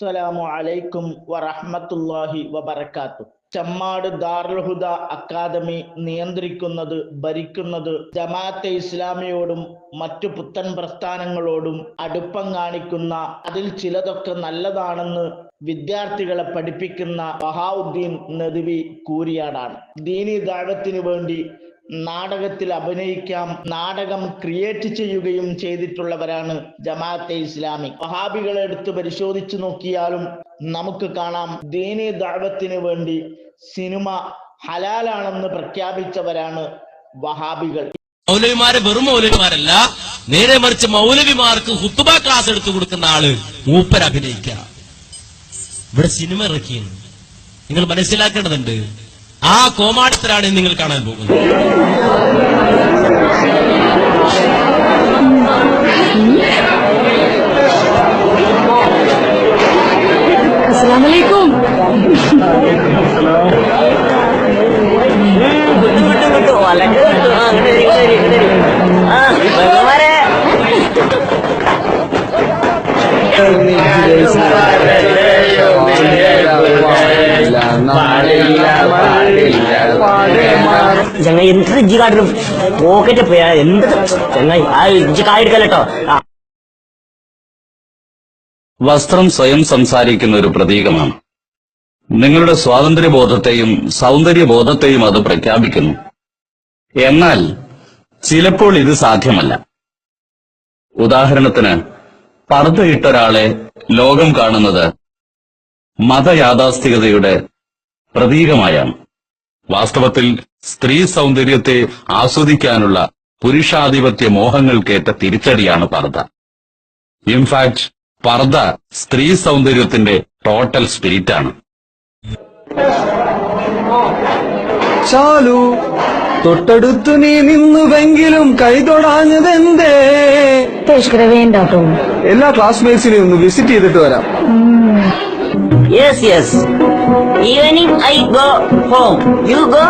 അസ്സലാമു അലൈക്കും വറഹ്മത്തുള്ളാഹി വബർക്കാത്തു ചമ്മാട് ദാറുൽഹുദ അക്കാദമി നിയന്ത്രിക്കുന്നത് ഭരിക്കുന്നത് ജമാഅത്തെ ഇസ്ലാമിയോടും മറ്റു പുത്തൻ പ്രസ്ഥാനങ്ങളോടും അടുപ്പം കാണിക്കുന്ന അതിൽ ചിലതൊക്കെ നല്ലതാണെന്ന് വിദ്യാർത്ഥികളെ പഠിപ്പിക്കുന്ന ബഹാവുദ്ദീൻ നദുവി കൂരിയാടാണ്. ദീനി ദാഴത്തിനു വേണ്ടി നാടകത്തിൽ അഭിനയിക്കാം നാടകം ക്രിയേറ്റ് ചെയ്യുകയും ചെയ്തിട്ടുള്ളവരാണ് ജമാഅത്തെ ഇസ്ലാമി. വഹാബികളെ എടുത്ത് പരിശോധിച്ചു നോക്കിയാലും നമുക്ക് കാണാം ദീനി ദാവത്തിന് വേണ്ടി സിനിമ ഹലാലാണെന്ന് പ്രഖ്യാപിച്ചവരാണ് വഹാബികൾ. മൗലവിമാരെ വെറും മൗലവിമാരല്ല നേരെ മറിച്ച് മൗലവിമാർക്ക് ഹുത്തുബ ക്ലാസ് എടുത്തു കൊടുക്കുന്ന ആൾ മൂപ്പർ അഭിനയിക്കുക. ഇവിടെ സിനിമ ഇറക്കിയാണ് നിങ്ങൾ മനസ്സിലാക്കേണ്ടതുണ്ട് ആ കോമാളിത്തരാണ് നിങ്ങൾ കാണാൻ പോകുന്നത് അസ്സലാമലൈക്കും വിട്ടു വിട്ടു വിട്ടു വലക്ക് വിട്ടു ആ ഇങ്ങോട്ട് വരി, ഇങ്ങോട്ട് വരി, ഇങ്ങോട്ട് വരി. ആ പെങ്ങന്മാരെ ചങ്ങായി എന്ത് ഇജ്ജി കാട്ടിലും പോക്കറ്റ് പോയാ എന്ത് ചങ്ങായി. ആ ഇജ്ജി കായെടുക്കല്ലോ വസ്ത്രം സ്വയം സംസാരിക്കുന്ന ഒരു പ്രതീകമാണ്. നിങ്ങളുടെ സ്വാതന്ത്ര്യബോധത്തെയും സൗന്ദര്യബോധത്തെയും അത് പ്രഖ്യാപിക്കുന്നു. എന്നാൽ ചിലപ്പോൾ ഇത് സാധ്യമല്ല. ഉദാഹരണത്തിന് പർദ്ദയിട്ട ഒരാളെ ലോകം കാണുന്നത് മതയാഥാസ്ഥികതയുടെ പ്രതീകമായാണ്. വാസ്തവത്തിൽ സ്ത്രീ സൗന്ദര്യത്തെ ആസ്വദിക്കാനുള്ള പുരുഷാധിപത്യ മോഹങ്ങൾക്കേറ്റ തിരിച്ചടിയാണ് പർദ്ദ. ഇൻഫാക്ട് പർദ്ദ സ്ത്രീ സൗന്ദര്യത്തിന്റെ ടോട്ടൽ സ്പിരിറ്റാണ് ചാലു തൊട്ടടുത്തു നീ നിന്നുവെങ്കിലും കൈതൊടാഞ്ഞതെന്തേ വേണ്ട എല്ലാ ക്ലാസ്മേറ്റ്സിനെയും ഒന്ന് വിസിറ്റ് ചെയ്തിട്ട് വരാം. Yes, yes. Even if I go home, you go?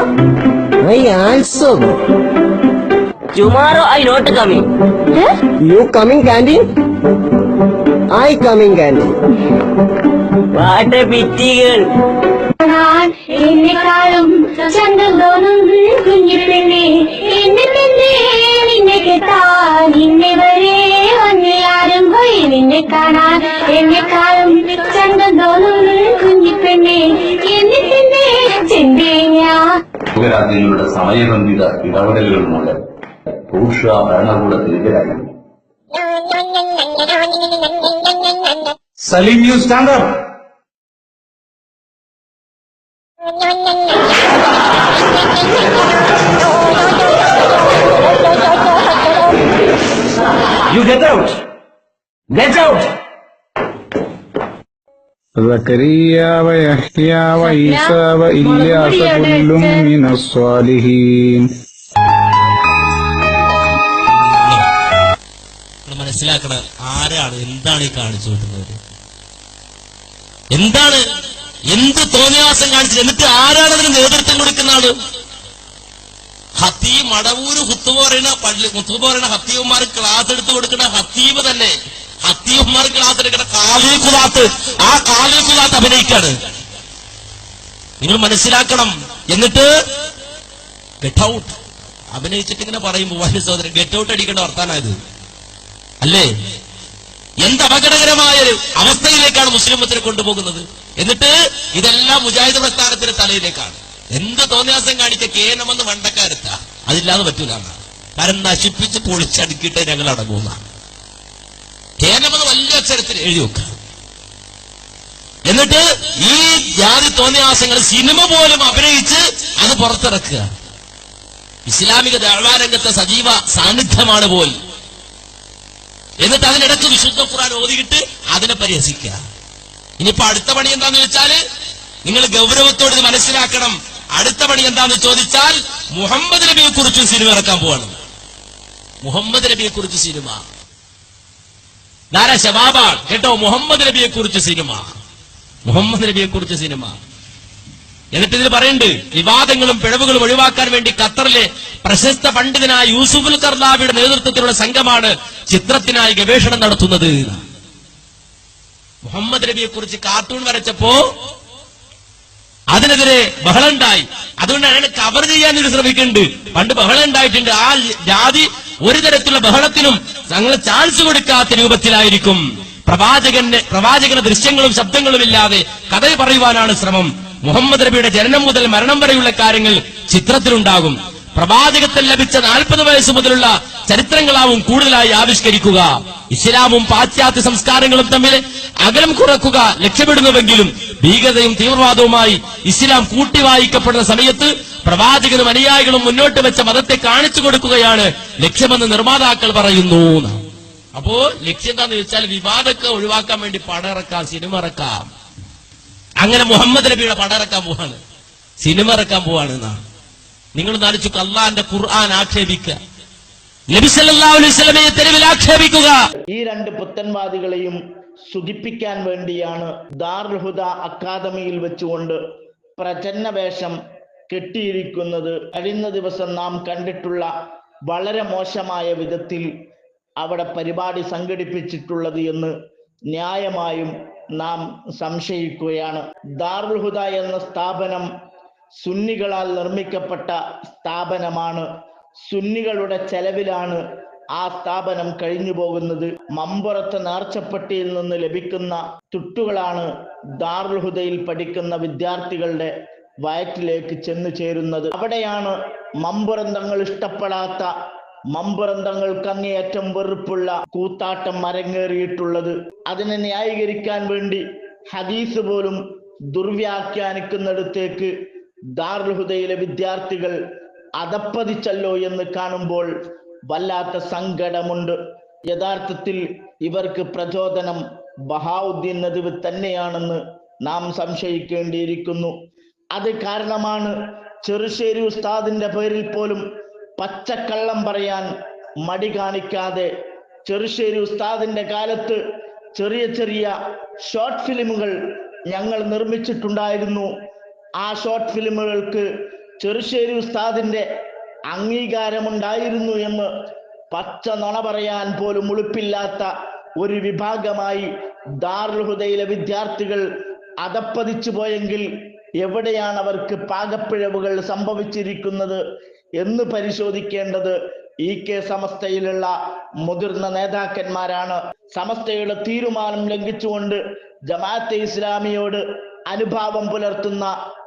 I also go. Tomorrow I not coming. You coming Candy? I coming Candy. What a pity girl. പോയി നിന്നെ കാണാൻ എന്നെക്കാളും ചന്തം തോന്നും കുഞ്ഞു പെണ്ണെ എന്നെ പെണ്ണെ ചെണ്ടേഞ്ഞാ ലോകരാജ്യങ്ങളുടെ സമയബന്ധിത ഇടപെടലുകൾ മൂലം ഭൂഷ ഭരണകൂടത്തിനെതിരായി Saleem you stand up you get out get out زكريا ويحيى وعيسى وإلياس كل من الصالحين നിങ്ങൾ മനസ്സിലാക്കണ ആരാണ് എന്താണ് ഈ കാണിച്ചു കൂട്ടുന്നത് എന്താണ് എന്ത് തോന്നിയാസം കാണിച്ചത് എന്നിട്ട് ആരാണ് അതിന് നേതൃത്വം കൊടുക്കുന്ന ആള് ഹത്തീബ് മടവൂര് ഹുത്തുബ പറയുന്ന പള്ളി ഹുത്തുബ പറയുന്ന ഹത്തീബന്മാർ ക്ലാസ് എടുത്തു കൊടുക്കുന്ന ഹത്തീബ് തന്നെ ഹത്തീബന്മാർ ക്ലാസ് എടുക്കുന്ന ആ കാലി കുലാത്ത് അഭിനയിക്കാണ്. നിങ്ങൾ മനസ്സിലാക്കണം. എന്നിട്ട് ഗെറ്റ് ഔട്ട് അഭിനയിച്ചിട്ട് ഇങ്ങനെ പറയുമ്പോൾ വലിയ സഹോദരൻ ഗെറ്റ് ഔട്ട് അടിക്കേണ്ട വർത്താനായത്. അല്ലേ? എന്ത് അപകടകരമായ ഒരു അവസ്ഥയിലേക്കാണ് മുസ്ലിമത്തിനെ കൊണ്ടുപോകുന്നത്. എന്നിട്ട് ഇതെല്ലാം മുജാഹിദ് പ്രസ്ഥാനത്തിന്റെ തലയിലേക്കാണ്. എന്ത് തോന്നിയാസം കാണിച്ച കേനമെന്ന് വണ്ടക്കാരത്ത. അതില്ലാതെ പറ്റൂലാണ് കാരണം നശിപ്പിച്ച് പൊളിച്ചടുക്കിയിട്ട് ഞങ്ങൾ അടങ്ങുന്ന കേനമെന്ന് വലിയ അക്ഷരത്തിൽ എഴുതി വെക്കുക. എന്നിട്ട് ഈ ജാതി തോന്നിയാസങ്ങൾ സിനിമ പോലും അഭിനയിച്ച് അത് പുറത്തിറക്കുക. ഇസ്ലാമിക ദാഴ്വാരംഗത്തെ സജീവ സാന്നിധ്യമാണ് പോൽ എന്നിട്ട് അതിനിടക്ക് വിശുദ്ധ ഖുറാൻ ഓതിയിട്ട് അതിനെ പരിഹസിക്കുക. ഇനിയിപ്പോ അടുത്ത പണി എന്താന്ന് വെച്ചാൽ നിങ്ങൾ ഗൗരവത്തോട് ഇത് മനസ്സിലാക്കണം. അടുത്ത പണി എന്താന്ന് ചോദിച്ചാൽ മുഹമ്മദ് നബിയെ കുറിച്ചും സിനിമ ഇറക്കാൻ പോവാണ്. മുഹമ്മദ് നബിയെ കുറിച്ച് സിനിമ. ധാരാ ശബാബാണ് കേട്ടോ മുഹമ്മദ് നബിയെ കുറിച്ച് സിനിമ. മുഹമ്മദ് നബിയെ കുറിച്ച് സിനിമ. എന്നിട്ട് ഇതിൽ പറയുന്നുണ്ട് വിവാദങ്ങളും പിഴവുകളും ഒഴിവാക്കാൻ വേണ്ടി ഖത്തറിലെ പ്രശസ്ത പണ്ഡിതനായ യൂസുഫുൽ കർലാബിയുടെ നേതൃത്വത്തിലുള്ള സംഘമാണ് ചിത്രത്തിനായി ഗവേഷണം നടത്തുന്നത്. മുഹമ്മദ് നബിയെ കുറിച്ച് കാർട്ടൂൺ വരച്ചപ്പോ അതിനെതിരെ ബഹളം ഉണ്ടായി അതുകൊണ്ട് അയാൾ കവർ ചെയ്യാൻ ഇത് ശ്രമിക്കുന്നുണ്ട്. പണ്ട് ബഹളം ഉണ്ടായിട്ടുണ്ട്. ആ ജാതി ഒരു തരത്തിലുള്ള ബഹളത്തിനും ഞങ്ങൾ ചാൻസ് കൊടുക്കാത്ത രൂപത്തിലായിരിക്കും. പ്രവാചകന്റെ പ്രവാചകന്റെ ദൃശ്യങ്ങളും ശബ്ദങ്ങളും ഇല്ലാതെ കഥ പറയുവാനാണ് ശ്രമം. മുഹമ്മദ് നബിയുടെ ജനനം മുതൽ മരണം വരെയുള്ള കാര്യങ്ങൾ ചിത്രത്തിലുണ്ടാകും. പ്രവാചകത്തിൽ ലഭിച്ച നാൽപ്പത് വയസ്സ് മുതലുള്ള ചരിത്രങ്ങളാവും കൂടുതലായി ആവിഷ്കരിക്കുക. ഇസ്ലാമും പാശ്ചാത്യ സംസ്കാരങ്ങളും തമ്മിൽ അകലം കുറക്കുക ലക്ഷ്യമിടുന്നുവെങ്കിലും ഭീകരതയും തീവ്രവാദവുമായി ഇസ്ലാം കൂട്ടിവായിക്കപ്പെടുന്ന സമയത്ത് പ്രവാചകനും അനുയായികളും മുന്നോട്ട് വെച്ച മതത്തെ കാണിച്ചു കൊടുക്കുകയാണ് ലക്ഷ്യമെന്ന് നിർമ്മാതാക്കൾ പറയുന്നു അപ്പോ ലക്ഷ്യം എന്താന്ന് വെച്ചാൽ വിവാദമൊക്കെ ഒഴിവാക്കാൻ വേണ്ടി പടം ഇറക്കാം സിനിമ ഇറക്കാം. അങ്ങനെ മുഹമ്മദ് നബിയുടെ പടം ഇറക്കാൻ പോവാണ്. സിനിമ ഇറക്കാൻ പോവാണ് എന്നാണ് നിങ്ങൾ നാലിച്ചു അള്ളാന്റെ ഖുർആൻ ആക്ഷേപിക്കുക. അലൈഹി ആക്ഷേപിക്കുക. ഈ രണ്ട് പുത്തൻവാദികളെയും സുഖിപ്പിക്കാൻ വേണ്ടിയാണ് ദാർഹുദ ഹുദ അക്കാദമിയിൽ വെച്ചുകൊണ്ട് പ്രചന്ന വേഷം കെട്ടിയിരിക്കുന്നത്. കഴിഞ്ഞ ദിവസം നാം കണ്ടിട്ടുള്ള വളരെ മോശമായ വിധത്തിൽ അവിടെ പരിപാടി സംഘടിപ്പിച്ചിട്ടുള്ളത് എന്ന് ന്യായമായും നാം സംശയിക്കുകയാണ്. ദാർഹുദ ഹുദ എന്ന സ്ഥാപനം സുന്നികളാൽ നിർമ്മിക്കപ്പെട്ട സ്ഥാപനമാണ്. സുന്നികളുടെ ചെലവിലാണ് ആ സ്ഥാപനം കഴിഞ്ഞു പോകുന്നത് മമ്പുറത്ത് നേർച്ചപ്പെട്ടിയിൽ നിന്ന് ലഭിക്കുന്ന തുട്ടുകളാണ് ദാർഹുദയിൽ ഹുദയിൽ പഠിക്കുന്ന വിദ്യാർത്ഥികളുടെ വയറ്റിലേക്ക് ചെന്നു ചേരുന്നത്. അവിടെയാണ് മമ്പുറന്തങ്ങൾ ഇഷ്ടപ്പെടാത്ത മമ്പുറന്തങ്ങൾക്ക് അങ്ങേയറ്റം വെറുപ്പുള്ള കൂത്താട്ടം അരങ്ങേറിയിട്ടുള്ളത്. അതിനെ ന്യായീകരിക്കാൻ വേണ്ടി ഹദീസ് പോലും ദുർവ്യാഖ്യാനിക്കുന്നിടത്തേക്ക് ദാർഹുദയിലെ ഹുദയിലെ വിദ്യാർത്ഥികൾ അതപ്പതിച്ചല്ലോ എന്ന് കാണുമ്പോൾ വല്ലാത്ത സങ്കടമുണ്ട്. യഥാർത്ഥത്തിൽ ഇവർക്ക് പ്രചോദനം ബഹാവുദ്ദീൻ നദിവ് തന്നെയാണെന്ന് നാം സംശയിക്കേണ്ടിയിരിക്കുന്നു. അത് കാരണമാണ് ചെറുശ്ശേരി ഉസ്താദിന്റെ പേരിൽ പോലും പച്ചക്കള്ളം പറയാൻ മടി കാണിക്കാതെ ചെറുശ്ശേരി ഉസ്താദിന്റെ കാലത്ത് ചെറിയ ചെറിയ ഷോർട്ട് ഫിലിമുകൾ ഞങ്ങൾ നിർമ്മിച്ചിട്ടുണ്ടായിരുന്നു. ആ ഷോർട്ട് ഫിലിമുകൾക്ക് ചെറുശ്ശേരി ഉസ്താദിന്റെ അംഗീകാരമുണ്ടായിരുന്നു എന്ന് പച്ച നുണ പറയാൻ പോലും ഉളുപ്പില്ലാത്ത ഒരു വിഭാഗമായി ദാർഹുദയിലെ ഹുദയിലെ വിദ്യാർത്ഥികൾ അതപ്പതിച്ചു പോയെങ്കിൽ എവിടെയാണ് അവർക്ക് പാകപ്പിഴവുകൾ സംഭവിച്ചിരിക്കുന്നത് എന്ന് പരിശോധിക്കേണ്ടത് ഇ കെ സമസ്തയിലുള്ള മുതിർന്ന നേതാക്കന്മാരാണ്. സമസ്തയുടെ തീരുമാനം ലംഘിച്ചുകൊണ്ട് ജമാഅത്തെ ഇസ്ലാമിയോട് അനുഭാവം പുലർത്തുന്ന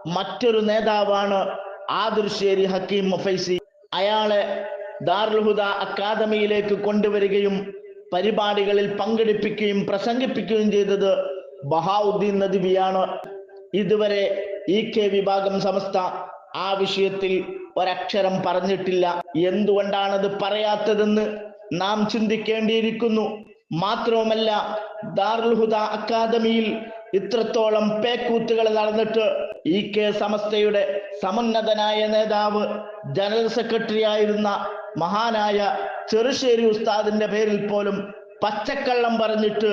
മറ്റൊരു നേതാവാണ് ആദിർശ്ശേരി ഹക്കീം മുഫൈസി. അയാളെ ദാർലുഹുദ ഹുദ അക്കാദമിയിലേക്ക് കൊണ്ടുവരികയും പരിപാടികളിൽ പങ്കെടുപ്പിക്കുകയും പ്രസംഗിപ്പിക്കുകയും ചെയ്തത് ബഹാവുദ്ദീൻ നദിവിയാണ്. ഇതുവരെ ഇ കെ വിഭാഗം സംസ്ഥ ആ വിഷയത്തിൽ ഒരക്ഷരം പറഞ്ഞിട്ടില്ല. എന്തുകൊണ്ടാണത് പറയാത്തതെന്ന് നാം ചിന്തിക്കേണ്ടിയിരിക്കുന്നു. മാത്രവുമല്ല ദാറുൽ ഹുദ അക്കാദമിയിൽ ഇത്രത്തോളം പേക്കൂത്തുകൾ നടന്നിട്ട് ഇ കെ സമസ്തയുടെ സമുന്നതനായ നേതാവ് ജനറൽ സെക്രട്ടറി ആയിരുന്ന മഹാനായ ചെറുശ്ശേരി ഉസ്താദിന്റെ പേരിൽ പോലും പച്ചക്കള്ളം പറഞ്ഞിട്ട്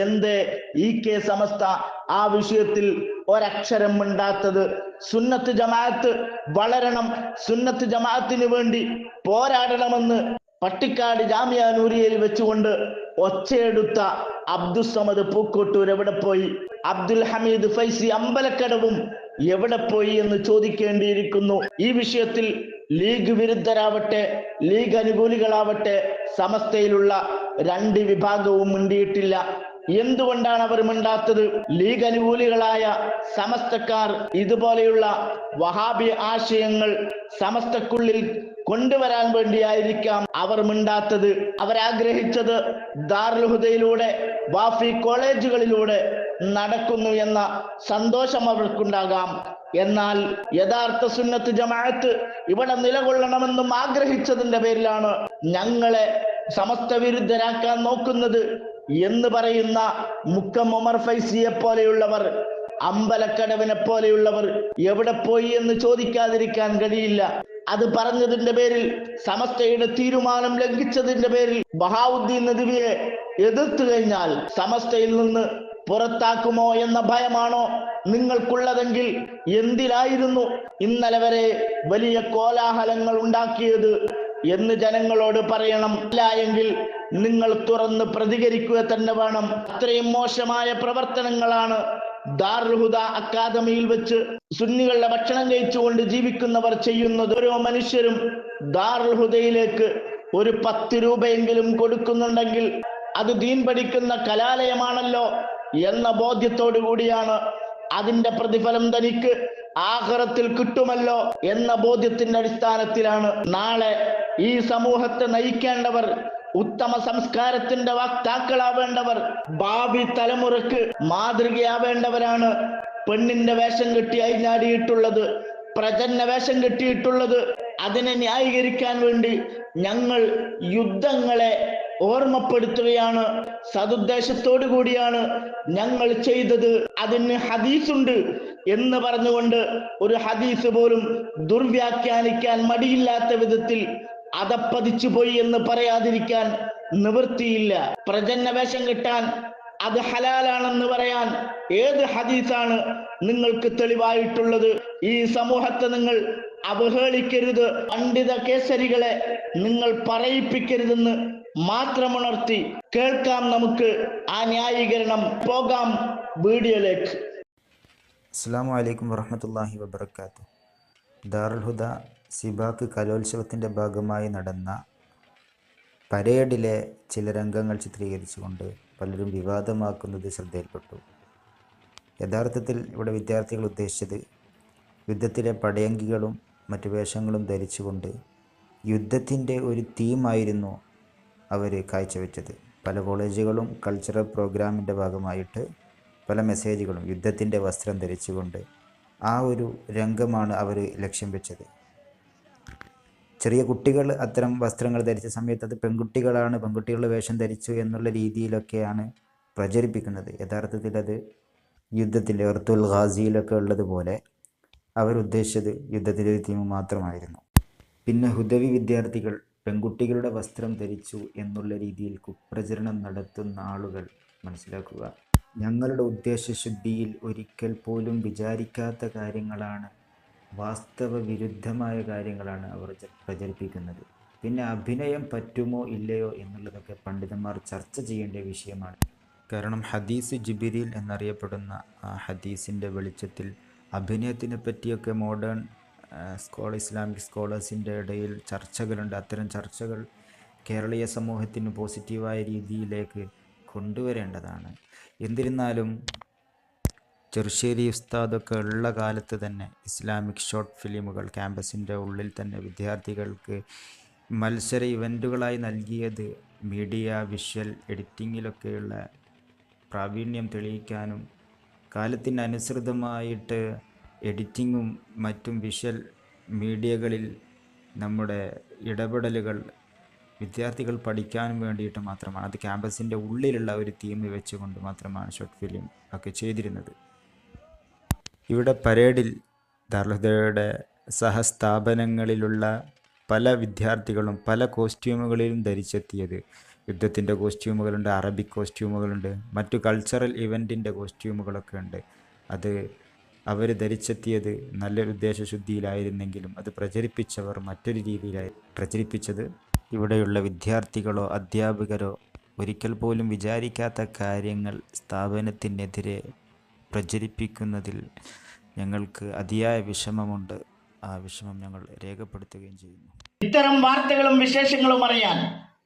എന്ത് ഇ കെ സമസ്ത ആ വിഷയത്തിൽ ഒരക്ഷരം മിണ്ടാത്തത്? സുന്നത്ത് ജമാഅത്ത് വളരണം. സുന്നത്ത് ജമാഅത്തിന് വേണ്ടി പോരാടണമെന്ന് പട്ടിക്കാട് ജാമ്യ നൂരിയയിൽ വെച്ചുകൊണ്ട് ഒച്ചയെടുത്ത അബ്ദുസമദ് പൂക്കോട്ടൂർ എവിടെ പോയി? അബ്ദുൽ ഹമീദ് ഫൈസി അമ്പലക്കടവും എവിടെ പോയി എന്ന് ചോദിക്കേണ്ടിയിരിക്കുന്നു. ഈ വിഷയത്തിൽ ലീഗ് വിരുദ്ധരാവട്ടെ ലീഗ് അനുകൂലികളാവട്ടെ സമസ്തയിലുള്ള രണ്ട് വിഭാഗവും മിണ്ടിയിട്ടില്ല. എന്തുകൊണ്ടാണ് അവർ മിണ്ടാത്തത്? ലീഗ് അനുകൂലികളായ സമസ്തക്കാർ ഇതുപോലെയുള്ള വഹാബി ആശയങ്ങൾ സമസ്തക്കുള്ളിൽ കൊണ്ടുവരാൻ വേണ്ടിയായിരിക്കാം അവർ മിണ്ടാത്തത്. അവരാഗ്രഹിച്ചത് ദാർലുഹുദയിലൂടെ വാഫി കോളേജുകളിലൂടെ നടക്കുന്നു എന്ന സന്തോഷം അവർക്കുണ്ടാകാം. എന്നാൽ യഥാർത്ഥ സുന്നത്ത് ജമാഅത്ത് ഇവിടെ നിലകൊള്ളണമെന്നും ആഗ്രഹിച്ചതിന്റെ പേരിലാണ് ഞങ്ങളെ സമസ്ത വിരുദ്ധരാക്കാൻ നോക്കുന്നത് എന്ന് പറയുന്ന മുക്കം ഒമർ ഫൈസിയെ പോലെയുള്ളവർ അമ്പലക്കടവിനെ പോലെയുള്ളവർ എവിടെ പോയി എന്ന് ചോദിക്കാതിരിക്കാൻ കഴിയില്ല. അത് പറഞ്ഞതിന്റെ പേരിൽ സമസ്തയുടെ തീരുമാനം ലംഘിച്ചതിന്റെ പേരിൽ ബഹാവുദ്ദീൻ നദിവിയെ എതിർത്തു കഴിഞ്ഞാൽ സമസ്തയിൽ നിന്ന് പുറത്താക്കുമോ എന്ന ഭയമാണോ നിങ്ങൾക്കുള്ളതെങ്കിൽ എന്തിനായിരുന്നു ഇന്നലെ വരെ വലിയ കോലാഹലങ്ങൾ ഉണ്ടാക്കിയത് എന്ന് ജനങ്ങളോട് പറയണം. അല്ല എങ്കിൽ നിങ്ങൾ തുറന്ന് പ്രതികരിക്കുക തന്നെ വേണം. അത്രയും മോശമായ പ്രവർത്തനങ്ങളാണ് ദാർഹുദ അക്കാദമിയിൽ വെച്ച് സുന്നികളുടെ ഭക്ഷണം കഴിച്ചുകൊണ്ട് ജീവിക്കുന്നവർ ചെയ്യുന്നത്. ഓരോ മനുഷ്യരും ദാർഹുദയിലേക്ക് ഒരു പത്ത് രൂപയെങ്കിലും കൊടുക്കുന്നുണ്ടെങ്കിൽ അത് ദീൻ പഠിക്കുന്ന കലാലയമാണല്ലോ. എന്ന ബോധ്യത്തോടു കൂടിയാണ് അതിന്റെ പ്രതിഫലം തനിക്ക് ആഹ്റത്തിൽ കിട്ടുമല്ലോ എന്ന ബോധ്യത്തിന്റെ അടിസ്ഥാനത്തിലാണ് നാളെ ഈ സമൂഹത്തെ നയിക്കേണ്ടവർ ഉത്തമ സംസ്കാരത്തിന്റെ വക്താക്കളാവേണ്ടവർ ഭാവി തലമുറയ്ക്ക് മാതൃകയാവേണ്ടവരാണ്. പെണ്ണിന്റെ വേഷം കെട്ടി അഴിഞ്ഞാടിയിട്ടുള്ളത് പ്രജന്ന വേഷം കെട്ടിയിട്ടുള്ളത് അതിനെ ന്യായീകരിക്കാൻ വേണ്ടി ഞങ്ങൾ യുദ്ധങ്ങളെ ഓർമ്മപ്പെടുത്തുകയാണ്. സതുദ്ദേശത്തോടു കൂടിയാണ് ഞങ്ങൾ ചെയ്തത്. അതിന് ഹദീസുണ്ട് എന്ന് പറഞ്ഞുകൊണ്ട് ഒരു ഹദീസ് പോലും ദുർവ്യാഖ്യാനിക്കാൻ മടിയില്ലാത്ത വിധത്തിൽ അതപ്പതിച്ചു പോയി എന്ന് പറയാതിരിക്കാൻ നിവൃത്തിയില്ല. പ്രജന്ന വേഷം കിട്ടാൻ അത് ഹലാലാണെന്ന് പറയാൻ ഏത് ഹദീസാണ് നിങ്ങൾക്ക് തെളിവായിട്ടുള്ളത്? ഈ സമൂഹത്തെ നിങ്ങൾ അവഹേളിക്കരുത് പണ്ഡിത കേസരികളെ നിങ്ങൾ പറയിപ്പിക്കരുതെന്ന് മാത്രമുണർത്തി കേൾക്കാം നമുക്ക് ആ ന്യായീകരണം. പോകാം വീഡിയോയിലേക്ക്. അസ്സാം വലൈക്കും വറഹമത്തല്ലാഹി വബർക്കാത്തു ദാർഹുദ ഹുദ സിബാക്ക് കലോത്സവത്തിന്റെ ഭാഗമായി നടന്ന പരേഡിലെ ചില രംഗങ്ങൾ ചിത്രീകരിച്ചുകൊണ്ട് പലരും വിവാദമാക്കുന്നത് ശ്രദ്ധയിൽപ്പെട്ടു. യഥാർത്ഥത്തിൽ ഇവിടെ വിദ്യാർത്ഥികൾ ഉദ്ദേശിച്ചത് യുദ്ധത്തിലെ പടയങ്കികളും മറ്റു വേഷങ്ങളും ധരിച്ചുകൊണ്ട് യുദ്ധത്തിന്റെ ഒരു തീമായിരുന്നു അവർ കാഴ്ചവെച്ചത്. പല കോളേജുകളും കൾച്ചറൽ പ്രോഗ്രാമിന്റെ ഭാഗമായിട്ട് പല മെസ്സേജുകളും യുദ്ധത്തിന്റെ വസ്ത്രം ധരിച്ചുകൊണ്ട് ആ ഒരു രംഗമാണ് അവർ ലക്ഷ്യം വെച്ചത്. ചെറിയ കുട്ടികൾ അത്തരം വസ്ത്രങ്ങൾ ധരിച്ച സമയത്ത് അത് പെൺകുട്ടികളാണ് പെൺകുട്ടികളുടെ വേഷം ധരിച്ചു എന്നുള്ള രീതിയിലൊക്കെയാണ് പ്രചരിപ്പിക്കുന്നത്. യഥാർത്ഥത്തിൽ അത് യുദ്ധത്തിന്റെ എർത്തുൽ ഖാസിയിലൊക്കെ ഉള്ളതുപോലെ അവരുദ്ദേശിച്ചത് തീം മാത്രമായിരുന്നു. പിന്നെ ഹുദവി വിദ്യാർത്ഥികൾ പെൺകുട്ടികളുടെ വസ്ത്രം ധരിച്ചു എന്നുള്ള രീതിയിൽ കുപ്രചരണം നടത്തുന്ന ആളുകൾ മനസ്സിലാക്കുക. ഞങ്ങളുടെ ഉദ്ദേശശുദ്ധിയിൽ ഒരിക്കൽ പോലും വിചാരിക്കാത്ത കാര്യങ്ങളാണ് വാസ്തവ വിരുദ്ധമായ കാര്യങ്ങളാണ് അവർ പ്രചരിപ്പിക്കുന്നത്. പിന്നെ അഭിനയം പറ്റുമോ ഇല്ലയോ എന്നുള്ളതൊക്കെ പണ്ഡിതന്മാർ ചർച്ച ചെയ്യേണ്ട വിഷയമാണ്. കാരണം ഹദീസ് ജിബിരിൽ എന്നറിയപ്പെടുന്ന ആ ഹദീസിന്റെ വെളിച്ചത്തിൽ അഭിനയത്തിനെ പറ്റിയൊക്കെ മോഡേൺ സ്കോൾ ഇസ്ലാമിക് സ്കോളേഴ്സിന്റെ ഇടയിൽ ചർച്ചകളുണ്ട്. അത്തരം ചർച്ചകൾ കേരളീയ സമൂഹത്തിന് പോസിറ്റീവായ രീതിയിലേക്ക് കൊണ്ടുവരേണ്ടതാണ്. എന്നിരുന്നാലും ചെറുശ്ശേരി ഉസ്താദൊക്കെ ഉള്ള കാലത്ത് തന്നെ ഇസ്ലാമിക് ഷോർട്ട് ഫിലിമുകൾ ക്യാമ്പസിന്റെ ഉള്ളിൽ തന്നെ വിദ്യാർത്ഥികൾക്ക് മത്സര ഇവന്റുകളായി നൽകിയത് മീഡിയ വിഷ്വൽ എഡിറ്റിങ്ങിലൊക്കെയുള്ള പ്രാവീണ്യം തെളിയിക്കാനും കാലത്തിനനുസൃതമായിട്ട് എഡിറ്റിങ്ങും മറ്റും വിഷ്വൽ മീഡിയകളിൽ നമ്മുടെ ഇടപെടലുകൾ വിദ്യാർത്ഥികൾ പഠിക്കാൻ വേണ്ടിയിട്ട് മാത്രമാണ്. അത് ക്യാമ്പസിന്റെ ഉള്ളിലുള്ള ഒരു തീം വെച്ചുകൊണ്ട് മാത്രമാണ് ഷോർട്ട് ഫിലിം ഒക്കെ ചെയ്തിരുന്നത്. ഇവിടെ പരേഡിൽ ദാർഹുദയുടെ സഹസ്ഥാപനങ്ങളിലുള്ള പല വിദ്യാർത്ഥികളും പല കോസ്റ്റ്യൂമുകളിലും ധരിച്ചെത്തിയത് യുദ്ധത്തിന്റെ കോസ്റ്റ്യൂമുകളുണ്ട് അറബിക് കോസ്റ്റ്യൂമുകളുണ്ട് മറ്റു കൾച്ചറൽ ഇവന്റിന്റെ കോസ്റ്റ്യൂമുകളൊക്കെ ഉണ്ട് അത് അവർ ധരിച്ചെത്തിയത് നല്ലൊരു ഉദ്ദേശശുദ്ധിയിലായിരുന്നെങ്കിലും അത് പ്രചരിപ്പിച്ചവർ മറ്റൊരു രീതിയിലായി പ്രചരിപ്പിച്ചത് ഇവിടെയുള്ള വിദ്യാർത്ഥികളോ അധ്യാപകരോ ഒരിക്കൽ പോലും വിചാരിക്കാത്ത കാര്യങ്ങൾ സ്ഥാപനത്തിനെതിരെ പ്രചരിപ്പിക്കുന്നതിൽ ഞങ്ങൾക്ക് അതിയായ വിഷമമുണ്ട്. ആ വിഷമം ഞങ്ങൾ രേഖപ്പെടുത്തുകയും ചെയ്യുന്നു. ഇത്തരം വാർത്തകളും വിശേഷങ്ങളും അറിയാൻ